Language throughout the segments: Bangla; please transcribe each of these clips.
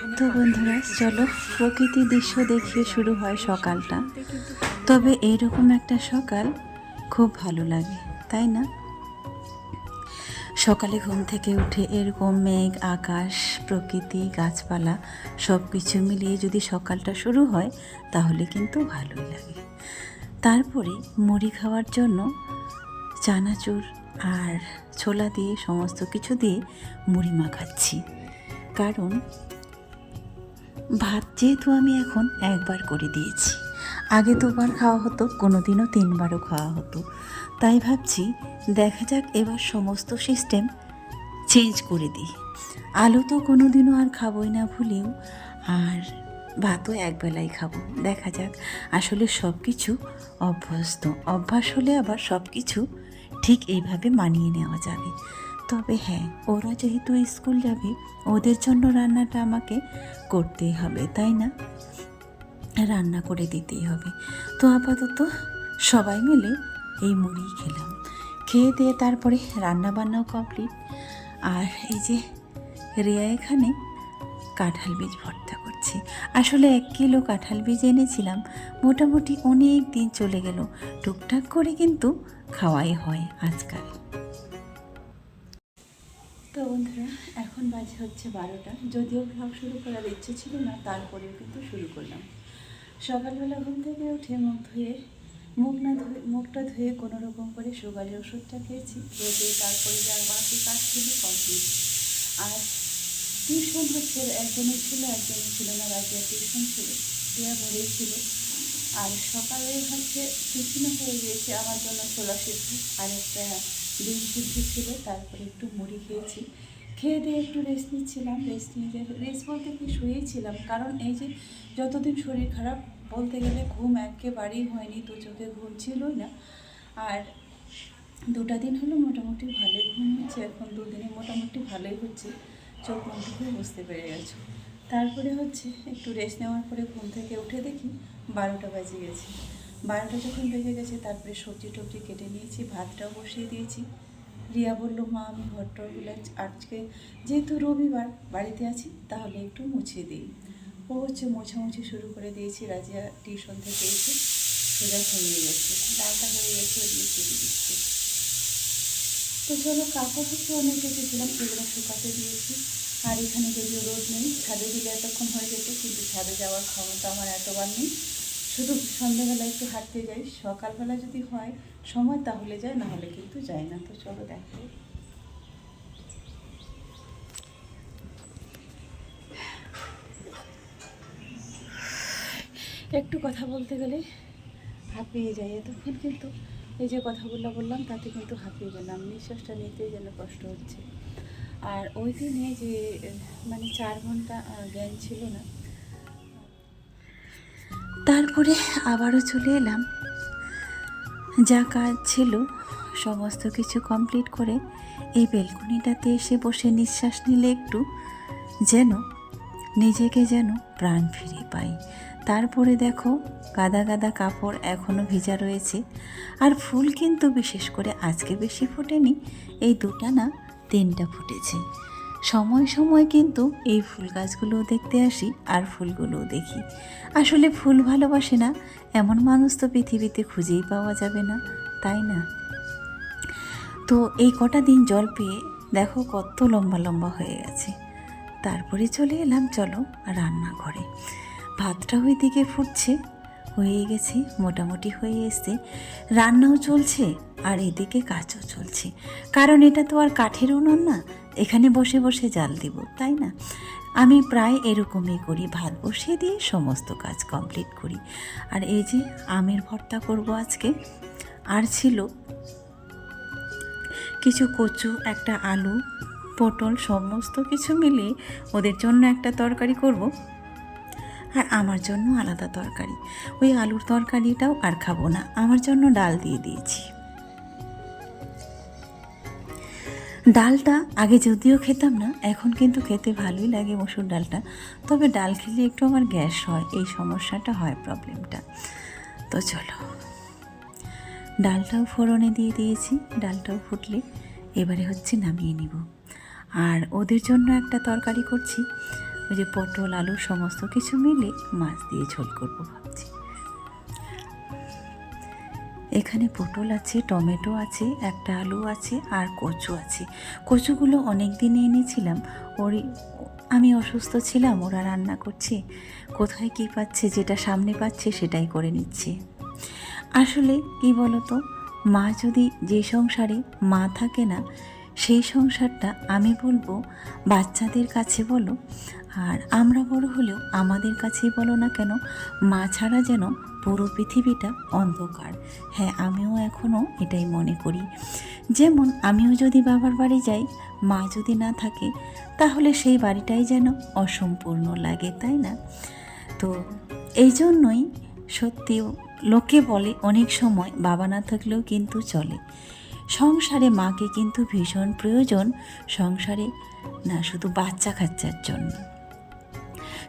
তো বন্ধুরা, চলো প্রকৃতির দৃশ্য দেখিয়ে শুরু হয় সকালটা। তবে এইরকম একটা সকাল খুব ভালো লাগে, তাই না? সকালে ঘুম থেকে উঠে এরকম মেঘ, আকাশ, প্রকৃতি, গাছপালা সব কিছু মিলিয়ে যদি সকালটা শুরু হয়, তাহলে কিন্তু ভালোই লাগে। তারপরে মুড়ি খাওয়ার জন্য চানাচুর আর ছোলা দিয়ে সমস্ত কিছু দিয়ে মুড়ি মাখাচ্ছি। কারণ ভাত যেহেতু আমি এখন একবার করে দিয়েছি। আগে দুবার খাওয়া হতো কোনো দিনও তিনবারও খাওয়া হতো। তাই ভাবছি দেখা যাক এবার সমস্ত সিস্টেম চেঞ্জ করে দিই। আলু তো কোনো দিনও আর খাবোই না ভুলেও, আর ভাতও একবেলাই খাব। দেখা যাক, আসলে সব কিছু অভ্যস্ত। অভ্যাস হলে আবার সব কিছু ঠিক এইভাবে মানিয়ে নেওয়া যাবে। তবে হ্যাঁ ওরা যেহেতু স্কুল যাবে, ওদের জন্য রান্নাটা আমাকে করতেই হবে, তাই না? রান্না করে দিতেই হবে। তো আপাতত সবাই মিলে এই মুড়ি খেলাম। খেয়ে দিয়ে তারপরে রান্না বান্নাও কমপ্লিট। আর এই যে রেয়া এখানে কাঁঠাল বীজ ভর্তা করছি। আসলে এক কিলো কাঁঠাল বীজ এনেছিলাম, মোটামুটি অনেক দিন চলে গেল। টুকটাক করে কিন্তু খাওয়াই হয় আজকাল। তো বন্ধুরা, এখন বাজে হচ্ছে বারোটা। যদিও ব্লগ শুরু করার ইচ্ছে ছিল না, তারপরেও কিন্তু শুরু করলাম। সকালবেলা ঘুম থেকে উঠে মুখ ধুয়ে, মুখ না ধুয়ে, মুখটা ধুয়ে কোনো রকম করে সুগারের ওষুধটা খেয়েছি, খেয়ে দিয়ে তারপরে যা বাকি কাজ ছিল কমপ্লিট আর টিউশন হচ্ছে, একজনের ছিল একজনের ছিল না রাজিয়া টিউশন ছিল দেওয়া ভরেই ছিল। আর সকালে হচ্ছে টিফিনও হয়ে গিয়েছে, আমার জন্য ছোলা সিদ্ধ, আর একটা ডিম সিদ্ধ ছিল, তারপরে একটু মুড়ি খেয়েছি। খেয়ে দিয়ে একটু রেস্ট নিচ্ছিলাম রেস্ট নিয়ে রেস্ট বলতে কি শুয়েছিলাম কারণ এই যে যতদিন শরীর খারাপ, বলতে গেলে ঘুম একেবারেই হয়নি দু চোখে ঘুম ছিলই না। আর দুটা দিন হলো মোটামুটি ভালোই ঘুম হচ্ছে, এখন দুদিনে মোটামুটি ভালোই হচ্ছে। চোখ বন্ধ করে বুঝতে পেরে গেছো। তারপরে হচ্ছে একটু রেস্ট নেওয়ার পরে ঘুম থেকে উঠে দেখি বারোটা বাজে গেছে। বারোটা যখন বেজে গেছে, তারপরে সবজি টবজি কেটে নিয়েছি, ভাতটাও বসিয়ে দিয়েছি। রিয়া বলল, মা, আমি ঘরটরগুলো আজকে, যেহেতু রবিবার বাড়িতে আছি, তাহলে একটু মুছে দিই। ও হচ্ছে মোছামুছি শুরু করে দিয়েছি, রাজিয়া টিউশন থেকে এসে সোজা হয়ে গেছে। ডালটা হয়ে গেছে দিয়ে কেটে দিচ্ছে। তো চলো, কাপড় হচ্ছে অনেক কেটেছিলাম সেগুলো শুকাতে দিয়েছি। আর এখানে যদিও রোদ নেই, ছাদে দিলে এতক্ষণ হয়ে যেত, কিন্তু ছাদে যাওয়ার ক্ষমতা আমার এতবার নেই। শুধু সন্ধ্যাবেলা একটু হাঁটতে যাই, সকালবেলা যদি হয়, সময় তাহলে যায় না হলে কিন্তু যায় না। তো চলো দেখো। একটু কথা বলতে গেলে হাঁপিয়ে যাই। এতক্ষণ কিন্তু এই যে কথাগুলো বললাম, তাতে কিন্তু হাঁপিয়ে গেলাম। নিঃশ্বাসটা নিতেই যেন কষ্ট হচ্ছে। আর ওই দিনে যে মানে চার ঘণ্টা জ্ঞান ছিল না তারপরে আবারও চলে এলাম। যা কাজ ছিল, সমস্ত কিছু কমপ্লিট করে এই বেলকনিটাতে এসে বসে নিঃশ্বাস নিলে একটু, যেন নিজেকে যেন প্রাণ ফিরে পাই। তারপরে দেখো, গাদা গাদা কাপড় এখনও ভিজা রয়েছে। আর ফুল কিন্তু বিশেষ করে আজকে বেশি ফোটেনি, এই দুটা না তিনটা ফুটেছে। সময় সময় কিন্তু এই ফুল গাছগুলোও দেখতে আসি আর ফুলগুলোও দেখি। আসলে ফুল ভালোবাসে না, এমন মানুষ তো পৃথিবীতে খুঁজেই পাওয়া যাবে না, তাই না? তো এই কটা দিন জল পেয়ে দেখো কত লম্বা লম্বা হয়ে গেছে। তারপরে চলে এলাম চলো রান্নাঘরে। ভাতটা ওইদিকে ফুটছে, হয়ে গেছে, মোটামুটি হয়ে এসছে। রান্নাও চলছে আর এদিকে কাজও চলছে। কারণ এটা তো আর কাঠের উনুন না এখানে বসে বসে জাল দিব, তাই না? আমি প্রায় এরকমই করি, ভাত বসিয়ে দিয়ে সমস্ত কাজ কমপ্লিট করি। আর এই যে আমের ভর্তা করব আজকে, আর ছিল কিছু কচু, একটা আলু, পটল, সমস্ত কিছু মিলিয়ে ওদের জন্য একটা তরকারি করব। আর আমার জন্য আলাদা তরকারি। ওই আলুর তরকারিটাও আর খাব না, আমার জন্য ডাল দিয়ে দিয়েছি। ডালটা আগে যদিও খেতাম না, এখন কিন্তু খেতে ভালোই লাগে মসুর ডালটা। তবে ডাল খেলে একটু আমার গ্যাস হয়, এই সমস্যাটা হয় প্রবলেমটা তো চলো। ডালটাও ফোড়নে দিয়ে দিয়েছি, ডালটাও ফুটলে এবারে হচ্ছে নামিয়ে নিব। আর ওদের জন্য একটা তরকারি করছি, ওই যে পটল, আলু, সমস্ত কিছু মিলে মাছ দিয়ে ঝোল করব ভাবছি। এখানে পটল আছে, টমেটো আছে, একটা আলু আছে আর কচু আছে। কচুগুলো অনেক দিনে এনেছিলাম ওরই আমি অসুস্থ ছিলাম, ওরা রান্না করছে। কোথায় কী পাচ্ছে, যেটা সামনে পাচ্ছে সেটাই করে নিচ্ছে। আসলে কি বলতো, মা যদি যে সংসারে মা থাকে না, সেই সংসারটা আমি বলব বাচ্চাদের কাছে বলো। আর আমরা বড় হলেও আমাদের কাছেই বলো না কেন, মা ছাড়া যেন পুরো পৃথিবীটা অন্ধকার। হ্যাঁ আমিও এখনও এটাই মনে করি। যেমন আমিও যদি বাবার বাড়ি যাই, মা যদি না থাকে, তাহলে সেই বাড়িটাই যেন অসম্পূর্ণ লাগে, তাই না? তো এই জন্যই সত্যি লোকে বলে, অনেক সময় বাবা না থাকলেও কিন্তু চলে। সংসারে মাকে কিন্তু ভীষণ প্রয়োজন, সংসারে না শুধু বাচ্চা কাচ্চার জন্য।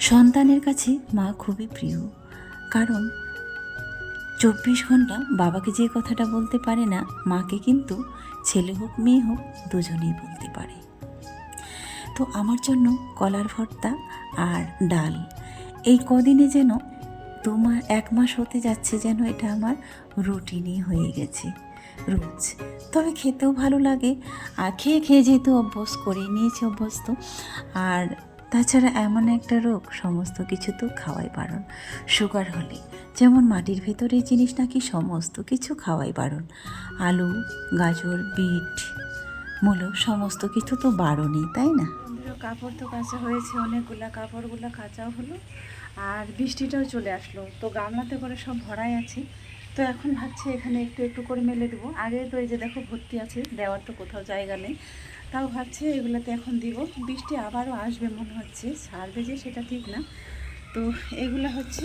সন্তানের কাছে মা খুবই প্রিয়। কারণ চব্বিশ ঘণ্টা বাবাকে যে কথাটা বলতে পারে না, মাকে কিন্তু ছেলে হোক, মেয়ে হোক, দুজনেই বলতে পারে। তো আমার জন্য কলার ভর্তা আর ডাল। এই কদিনে যেন তোমার এক মাস হতে যাচ্ছে যেন এটা আমার রুটিনই হয়ে গেছে রোজ। তবে খেতেও ভালো লাগে। আর খেয়ে খেয়ে যেহেতু অভ্যস করে নিয়েছি অভ্যস্ত, আর তাছাড়া এমন একটা রোগ, সমস্ত কিছু তো খাওয়াই বারণ। সুগার হলে। যেমন মাটির ভেতরের জিনিস নাকি সমস্ত কিছু খাওয়াই বারণ। আলু, গাজর, বিট, মূলো, সমস্ত কিছু তো বারণই, তাই না? কাপড় তো কাঁচা হয়েছে, অনেকগুলা কাপড়গুলো কাঁচাও হলো। আর বৃষ্টিটাও চলে আসলো। তো গামলাতে করে সব ভরাই আছে। তো এখন ভাবছি এখানে একটু একটু করে মেলে দেবো। আগে তো এই যে দেখো ভর্তি আছে, দেওয়ার তো কোথাও জায়গা নেই। তাও ভাবছি এগুলোতে এখন দিব। বৃষ্টি আবারও আসবে মনে হচ্ছে। ছাড়বে যে সেটা ঠিক না। তো এগুলো হচ্ছে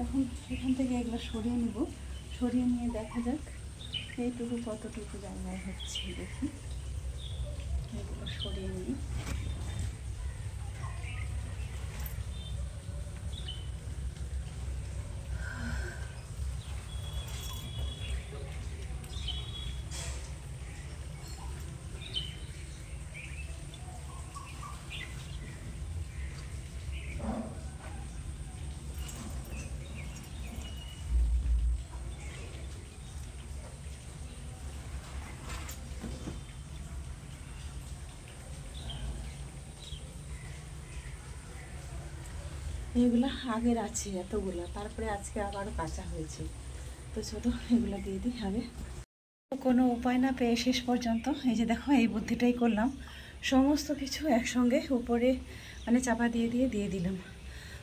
এখন এখান থেকে এগুলো সরিয়ে নেব। সরিয়ে নিয়ে দেখা যাক এইটুকু কতটুকু জায়গায় হচ্ছে দেখি। এগুলো সরিয়ে নিই। আগের আছে এতগুলো, তারপরে আজকে আবারও কাঁচা হয়েছে। তো চলো, এগুলো দিয়ে দিই হবে কোনো উপায় না পেয়ে শেষ পর্যন্ত, এই যে দেখো, এই বুদ্ধিটাই করলাম। সমস্ত কিছু একসঙ্গে উপরে মানে চাপা দিয়ে দিয়ে দিয়ে দিলাম।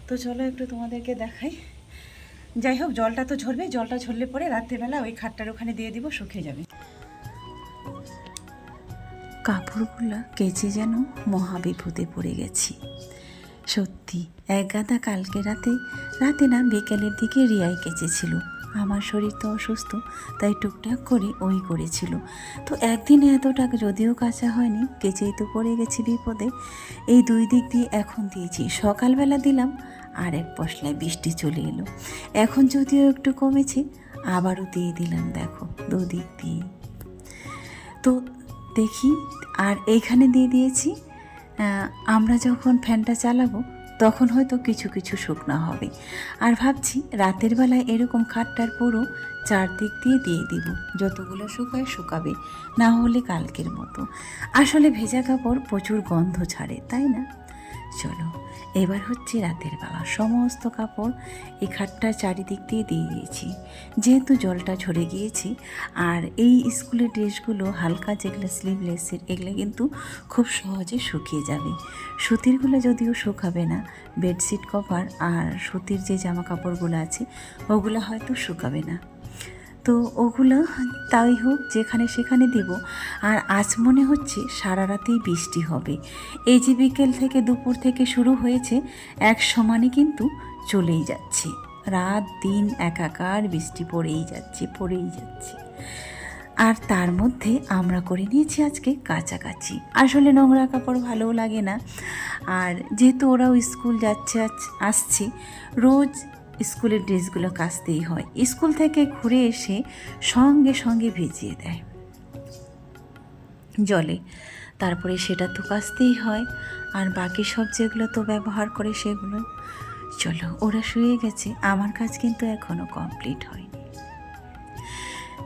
তো চলো একটু তোমাদেরকে দেখাই। যাই হোক, জলটা তো ঝরবে, জলটা ঝরলে পরে রাত্রেবেলা ওই খাটটার ওখানে দিয়ে দিব, শুকিয়ে যাবে। কাপড়গুলো কেচে যেন মহাবিপদে পড়ে গেছি। সত্যি, এক গাদা কালকে রাতে রাতে না বিকেলের দিকে রিয়াই কেচেছিল। আমার শরীর তো অসুস্থ, তাই টুকটাক করে ওই করেছিল। তো একদিনে এতটা যদিও কাঁচা হয়নি, কেচেই তো পড়ে গেছি বিপদে। এই দুই দিক দিয়ে এখন দিয়েছি। সকালবেলা দিলাম, আর এক পশলায় বৃষ্টি চলে এলো। এখন যদিও একটু কমেছে, আবারও দিয়ে দিলাম দেখো, দুদিক দিয়ে। তো দেখি, আর এইখানে দিয়ে দিয়েছি আমরা যখন ফ্যানটা চালাবো, তখন হয়তো কিছু কিছু শুকনো হবে। আর ভাবছি রাতের বেলায় এরকম খাটটার পুরো চারদিক দিয়ে দিয়ে দিব, যতগুলো শুকায় শুকাবে, না হলে কালকের মতো। আসলে ভেজা কাপড় প্রচুর গন্ধ ছাড়ে, তাই না? চলো, এবার হচ্ছে রাতের বেলা। সমস্ত কাপড় এই খাটটার চারিদিক দিয়ে দিয়ে দিয়েছি। যেহেতু জলটা ঝরে গিয়েছে, আর এই স্কুলের ড্রেসগুলো হালকা যেগুলো স্লিভলেসের এগুলো কিন্তু খুব সহজে শুকিয়ে যাবে। সুতিরগুলো যদিও শুকাবে না, বেডশিট কভার আর সুতির যে জামা কাপড়গুলো আছে, ওগুলো হয়তো শুকাবে না। তো ওগুলো তাই হোক, যেখানে সেখানে দেব। আর আজ মনে হচ্ছে সারা রাতেই বৃষ্টি হবে। এই যে বিকেল থেকে দুপুর থেকে শুরু হয়েছে, এক সমানে কিন্তু চলেই যাচ্ছে। রাত, দিন একাকার বৃষ্টি পড়েই যাচ্ছে পড়েই যাচ্ছে। আর তার মধ্যে আমরা করে নিয়েছি আজকে কাছাকাছি। আসলে নোংরা কাপড় ভালোও লাগে না। আর যেহেতু ওরাও স্কুল যাচ্ছে আসছে, রোজ স্কুলের ড্রেসগুলো কাচতেই হয়। স্কুল থেকে ঘুরে এসে সঙ্গে সঙ্গে ভিজিয়ে দেয়। জলে। তারপরে সেটা তো কাচতেই হয়। আর বাকি সব যেগুলো তো ব্যবহার করে সেগুলো। চলো, ওরা শুয়ে গেছে। আমার কাজ কিন্তু এখনও কমপ্লিট হয়নি।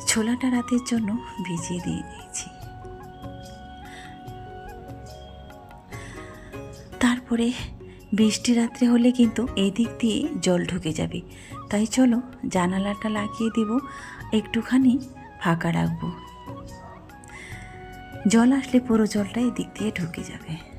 ছোলাটা রাতের জন্য ভিজিয়ে দিয়ে দিয়েছি। তারপরে বৃষ্টি রাত্রে হলে কিন্তু এই দিক দিয়ে জল ঢুকে যাবে। তাই চলো জানালাটা লাগিয়ে দেব, একটুখানি ফাঁকা রাখব। জল আসলে পুরো জলটা এদিক দিক দিয়ে ঢুকে যাবে।